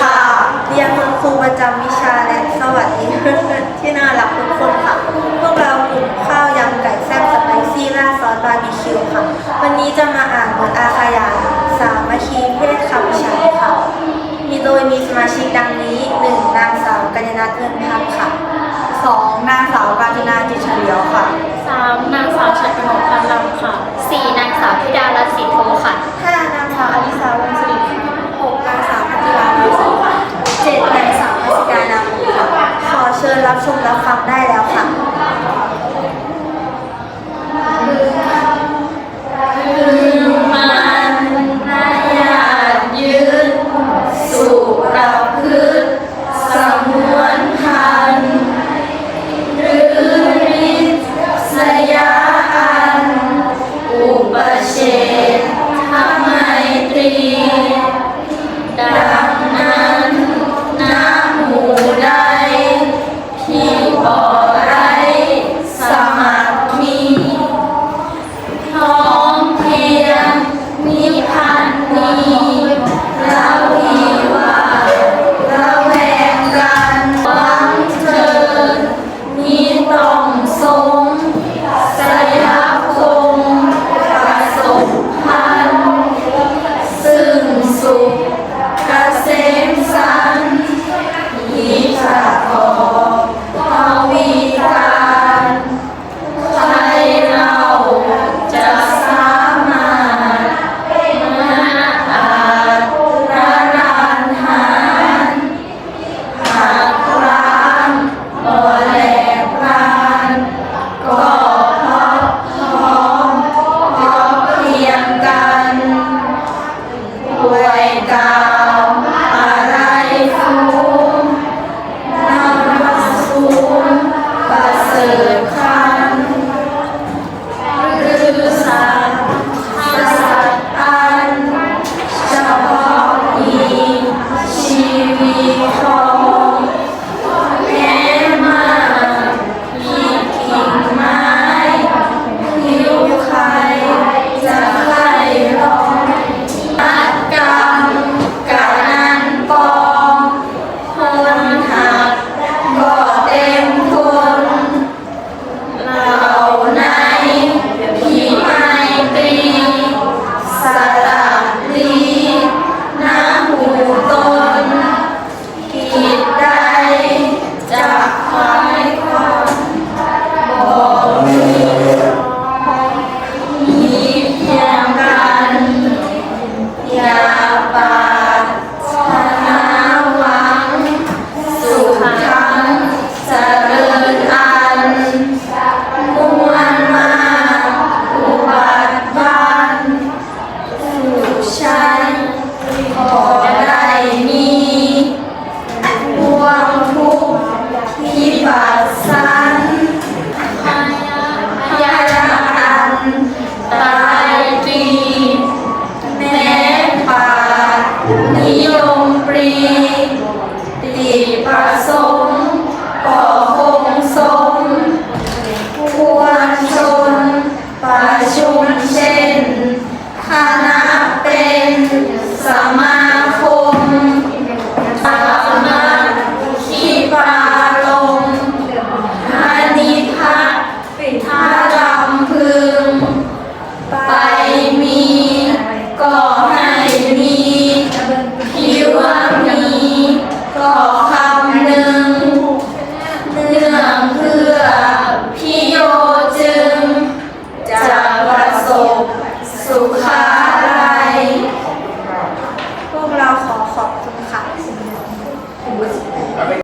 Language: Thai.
ค่ะเรียนคุณครูประจำวิชาและสวัสดีเพื่อนที่น่ารักทุกคนค่ะ พวกเรากลุ่มข้าวยำไก่แซ่บสไปซี่ราซอสบาร์บีคิวค่ะ วันนี้จะมาอ่านบทอาขยาสามัคคีเพศคำฉันค่ะ มีโดยมีสมาชิกดังนี้หนึ่งนางสาวกัญญาเงินพักค่ะสองนางสาวกาญจนาจิตเฉลียวค่ะสามนางสาวชัด Dadah. สุขา